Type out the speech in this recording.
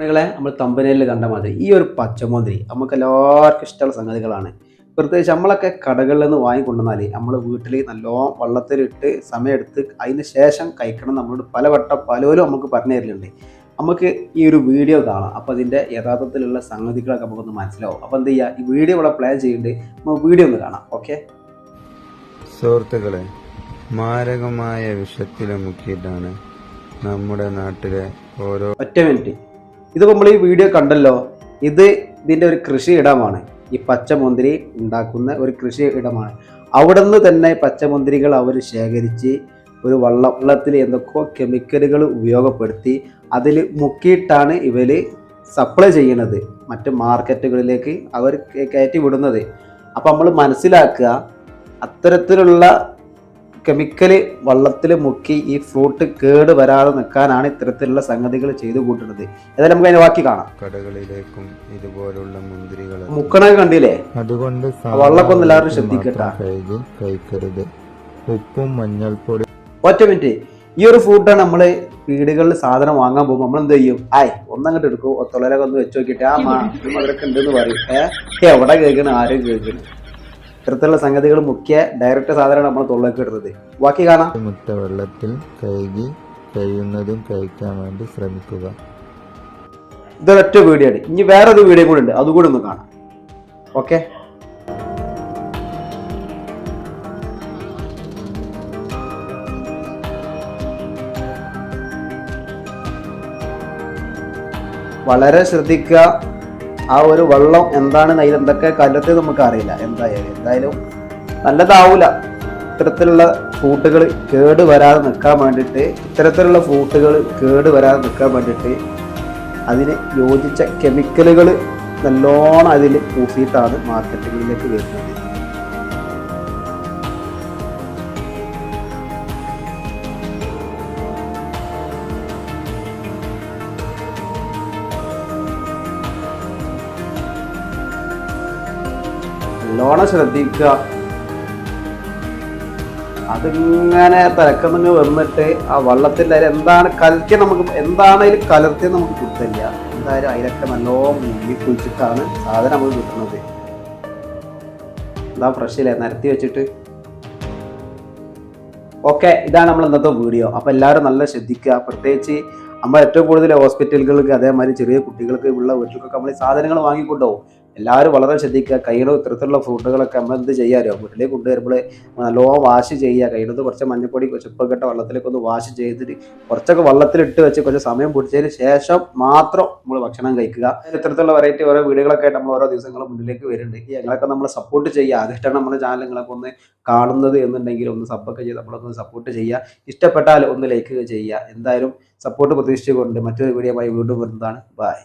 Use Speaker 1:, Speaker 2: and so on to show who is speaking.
Speaker 1: നിങ്ങളെ നമ്മൾ തമ്പനയിൽ കണ്ട മാതിരി ഈ ഒരു പച്ചമുന്തിരി നമുക്ക് എല്ലാവർക്കും ഇഷ്ടമുള്ള സംഗതികളാണ്. പ്രത്യേകിച്ച് നമ്മളൊക്കെ കടകളിൽ നിന്ന് വാങ്ങിക്കൊണ്ടുവന്നാൽ നമ്മൾ വീട്ടിൽ നല്ലോണം വെള്ളത്തിലിട്ട് സമയമെടുത്ത് അതിന് ശേഷം കഴിക്കണം നമ്മളോട് പലവട്ടം പലരും നമുക്ക് പറഞ്ഞു തരലുണ്ട്. നമുക്ക് ഈ ഒരു വീഡിയോ കാണാം. അപ്പോൾ അതിന്റെ യഥാർത്ഥത്തിലുള്ള സംഗതികളൊക്കെ നമുക്കൊന്ന് മനസ്സിലാവും. അപ്പോൾ എന്ത് ചെയ്യുക? ഈ വീഡിയോ ഇവിടെ പ്ലാൻ ചെയ്യുന്നുണ്ട് നമുക്ക് വീഡിയോ ഒന്ന് കാണാം. ഓക്കെ?
Speaker 2: സുഹൃത്തുക്കളെ മാരകമായ വിഷത്തിലെ മുക്കിയിട്ടാണ് നമ്മുടെ നാട്ടിലെ ഓരോ
Speaker 1: ഒറ്റ മിനിറ്റ്. ഇതിപ്പോൾ നമ്മൾ ഈ വീഡിയോ കണ്ടല്ലോ. ഇത് ഇതിന്റെ ഒരു കൃഷി ഇടമാണ്. ഈ പച്ചമുന്തിരി ഉണ്ടാക്കുന്ന ഒരു കൃഷി ഇടമാണ്. അവിടെ നിന്ന് തന്നെ പച്ചമുന്തിരികൾ അവർ ശേഖരിച്ച് ഒരു വള്ളം വെള്ളത്തിൽ എന്തൊക്കെയോ കെമിക്കലുകൾ ഉപയോഗപ്പെടുത്തി അതിൽ മുക്കിയിട്ടാണ് ഇവർ സപ്ലൈ ചെയ്യുന്നത്. മറ്റ് മാർക്കറ്റുകളിലേക്ക് അവർ കയറ്റി വിടുന്നത്. അപ്പോൾ നമ്മൾ മനസ്സിലാക്കുക അത്തരത്തിലുള്ള കെമിക്കൽ വള്ളത്തിൽ മുക്കി ഈ ഫ്രൂട്ട് കേട് വരാതെ നിൽക്കാനാണ് ഇത്തരത്തിലുള്ള സംഗതികൾ ചെയ്തു കൂട്ടുന്നത്. ഏതായാലും നമുക്ക് അതിനെ ബാക്കി കാണാം.
Speaker 2: കടകളിലേക്കും ഇതുപോലുള്ള മുന്തിരികൾ
Speaker 1: മുക്കണ കണ്ടില്ലേ?
Speaker 2: അതുകൊണ്ട്
Speaker 1: വള്ളക്കൊന്നും ഒന്ന് എല്ലാവരും
Speaker 2: ശ്രദ്ധിക്കട്ടെ.
Speaker 1: ശ്രദ്ധിക്കട്ടാ.
Speaker 2: കഴുകി കഴിക്കരുത്. ഉപ്പും മഞ്ഞൾപ്പൊടി
Speaker 1: ഒറ്റ മിനിറ്റ്. ഈ ഒരു ഫ്രൂട്ടാണ് നമ്മൾ വീടുകളിൽ സാധനം വാങ്ങാൻ പോകുമ്പോൾ നമ്മൾ എന്ത് ചെയ്യും? ആയ് ഒന്നങ്ങോട്ട് എടുക്കും. തൊള്ളലൊക്കെ ഒന്ന് വെച്ച് നോക്കിയിട്ട് ആ മാ ഇത് മധുരൊക്കെ ഉണ്ടെന്ന് പറയും. ഏഹ് എവിടെ കേൾക്കണം? ആരും കേൾക്കണം? ഇത്തരത്തിലുള്ള സംഗതികൾ മുഖ്യ ഡയറക്റ്റ് സാധനമാണ് നമ്മൾ തൊള്ളലേക്ക് ഇടുന്നത്. ബാക്കി കാണാം.
Speaker 2: മുട്ട വെള്ളത്തിൽ കഴുകി കഴിയുന്നതും കഴിക്കാൻ വേണ്ടി ശ്രമിക്കുക.
Speaker 1: ഇതൊരൊറ്റ വീഡിയോ ആണ്. ഇനി വേറൊരു വീഡിയോ കൂടെ ഉണ്ട്. അതുകൂടെ ഒന്ന് കാണാം. ഓക്കെ വളരെ ശ്രദ്ധിക്കുക. ആ ഒരു വെള്ളം എന്താണ് അതിൽ എന്തൊക്കെ നമുക്ക് അറിയില്ല. എന്തായാലും എന്തായാലും നല്ലതാവൂല. ഇത്തരത്തിലുള്ള ഫ്രൂട്ടുകൾ കേട് വരാതെ നിൽക്കാൻ വേണ്ടിയിട്ട് ഇത്തരത്തിലുള്ള ഫ്രൂട്ടുകൾ കേട് വരാതെ നിൽക്കാൻ വേണ്ടിയിട്ട് അതിന് യോജിച്ച കെമിക്കലുകൾ നല്ലോണം അതിൽ പൂസിയിട്ടാണ് മാർക്കറ്റുകളിലേക്ക് വരുന്നത്. നല്ലോണം ശ്രദ്ധിക്കുക. അതിങ്ങനെ തലക്കന്നിങ്ങ് വന്നിട്ട് ആ വള്ളത്തിൽ അതിൽ എന്താണ് കലക്കി നമുക്ക് എന്താണ് അതിൽ കലർത്തി നമുക്ക് കിട്ടില്ല എന്തായാലും അതിലൊക്കെ നല്ലോണം മുങ്ങി കുളിച്ചിട്ടാണ് സാധനം നമുക്ക് കിട്ടുന്നത്. എന്താ ഫ്രഷില്ലേ നിരത്തി വെച്ചിട്ട്. ഓക്കെ ഇതാണ് നമ്മൾ ഇന്നത്തെ വീഡിയോ അപ്പോൾ എല്ലാവരും നല്ല ശ്രദ്ധിക്കുക. പ്രത്യേകിച്ച് നമ്മൾ ഏറ്റവും കൂടുതൽ ഹോസ്പിറ്റലുകൾക്ക് അതേമാതിരി ചെറിയ കുട്ടികൾക്ക് ഉള്ള വീട്ടിലൊക്കെ നമ്മൾ സാധനങ്ങൾ വാങ്ങിക്കൊണ്ടുപോകും. എല്ലാവരും വളരെ ശ്രദ്ധിക്കുക. കയ്യിലോ ഇത്തരത്തിലുള്ള ഫ്രൂട്ടുകളൊക്കെ നമ്മൾ എന്ത് ചെയ്യാമോ വീട്ടിലേക്ക് കൊണ്ടുവരുമ്പോൾ നല്ലോണം വാഷ് ചെയ്യുക. കയ്യിലത്ത് കുറച്ച് മഞ്ഞപ്പൊടി ഇട്ട വെള്ളത്തിലേക്ക് ഒന്ന് വാഷ് ചെയ്തിട്ട് കുറച്ചൊക്കെ വെള്ളത്തിലിട്ട് വെച്ച് കുറച്ച് സമയം പിടിച്ചതിന് ശേഷം മാത്രം നമ്മൾ ഭക്ഷണം കഴിക്കുക. ഇത്തരത്തിലുള്ള വെറൈറ്റി ഓരോ വീടുകളൊക്കെ നമ്മൾ ഓരോ ദിവസങ്ങളും മുന്നിലേക്ക് വരുന്നുണ്ട്. ഞങ്ങളൊക്കെ നമ്മൾ സപ്പോർട്ട് ചെയ്യുക. അതിഷ്ടമാണ് നമ്മുടെ ചാനലുകളൊക്കെ ഒന്ന് കാണുന്നത് എന്നുണ്ടെങ്കിൽ ഒന്ന് സബ്ബൊക്കെ ചെയ്ത് നമ്മളൊക്കെ ഒന്ന് സപ്പോർട്ട് ചെയ്യുക. ഇഷ്ടപ്പെട്ടാൽ ഒന്ന് ലൈക്ക് ചെയ്യുക. എന്തായാലും സപ്പോർട്ട് പ്രതീക്ഷിച്ചുകൊണ്ട് മറ്റൊരു വീഡിയോയുമായി വീണ്ടും വരുന്നതാണ്. ബൈ